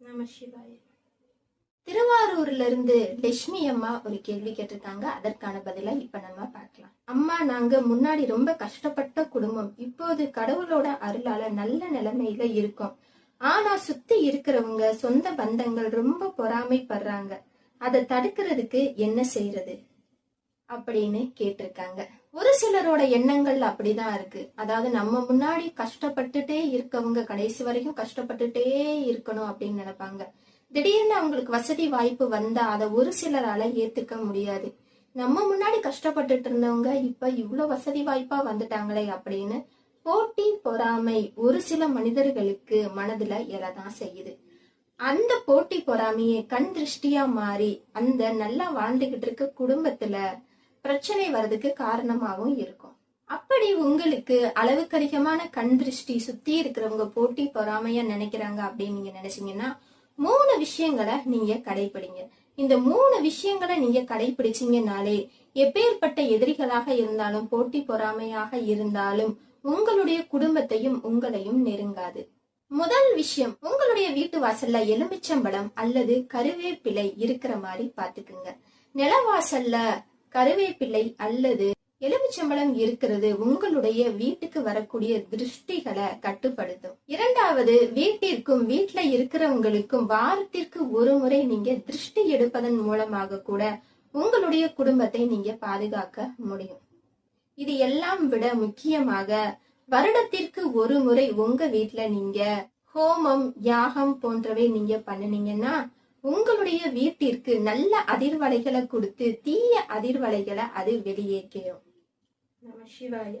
நம சிவாய திருவாரூர்ல இருந்து லட்சுமி அம்மா ஒரு கேள்வி கேட்டிருக்காங்க. அதற்கான பதிலை இப்ப நம்ம பார்க்கலாம். அம்மா நாங்க முன்னாடி ரொம்ப கஷ்டப்பட்ட குடும்பம். இப்போது கடவுளோட அருளால நல்ல நிலைமையில இருக்கோம். ஆனா சுத்தி இருக்கிறவங்க சொந்த பந்தங்கள் ரொம்ப பொறாமைப்படுறாங்க. அதை தடுக்கிறதுக்கு என்ன செய்யறது அப்படின்னு கேட்டிருக்காங்க. ஒரு சிலரோட எண்ணங்கள் அப்படிதான் இருக்கு. அதாவது நம்ம முன்னாடி கஷ்டப்பட்டுட்டே இருக்கவங்க கடைசி வரைக்கும் கஷ்டப்பட்டுட்டே இருக்கணும் அப்படின்னு நினைப்பாங்க. திடீர்னு அவங்களுக்கு வசதி வாய்ப்பு வந்தா அதை ஒரு சிலரால ஏத்துக்க முடியாது. நம்ம முன்னாடி கஷ்டப்பட்டுட்டு இருந்தவங்க இப்ப இவ்வளவு வசதி வாய்ப்பா வந்துட்டாங்களே அப்படின்னு போட்டி பொறாமை ஒரு சில மனிதர்களுக்கு மனதுல எழதான் செய்யுது. அந்த போட்டி பொறாமையை கண் திருஷ்டியா மாறி அந்த நல்லா வாழ்ந்துகிட்டு இருக்க குடும்பத்துல பிரச்சனை வர்றதுக்கு காரணமாகவும் இருக்கும். அப்படி உங்களுக்கு அளவுக்கு அதிகமான கண் திருஷ்டி சுத்தி இருக்கிறவங்க போட்டி பொறாமையா நினைக்கிறாங்க அப்படின்னு நீங்க நினைச்சீங்கன்னா மூணு விஷயங்களை நீங்க கடைபிடிங்க இந்த மூணு விஷயங்களை நீங்க கடைபிடிச்சீங்கனாலே எப்பேற்பட்ட எதிரிகளாக இருந்தாலும் போட்டி பொறாமையாக இருந்தாலும் உங்களுடைய குடும்பத்தையும் உங்களையும் நெருங்காது. முதல் விஷயம் உங்களுடைய வீட்டு வாசல்ல எலுமிச்சம்பழம் அல்லது கருவேப்பிலை இருக்கிற மாதிரி பாத்துக்குங்க நிலவாசல்ல கருவேப்பிள்ளை அல்லது எலுமிச்சம்பழம் இருக்கிறது உங்களுடைய வீட்டுக்கு வரக்கூடிய திருஷ்டிகளை கட்டுப்படுத்தும். இரண்டாவது வீட்டிற்கும் வீட்டுல இருக்கிறவங்களுக்கும் வாரத்திற்கு ஒரு முறை நீங்க திருஷ்டி எடுப்பதன் மூலமாக கூட உங்களுடைய குடும்பத்தை நீங்க பாதுகாக்க முடியும். இது எல்லாம் விட முக்கியமாக வருடத்திற்கு ஒரு முறை உங்க வீட்டுல நீங்க ஹோமம் யாகம் போன்றவை நீங்க பண்ணுனீங்கன்னா உங்களுடைய வீட்டிற்கு நல்ல அதிர்வலைகளை கொடுத்து தீய அதிர்வலைகளை அது வெளியேற்றும் நம சிவாய.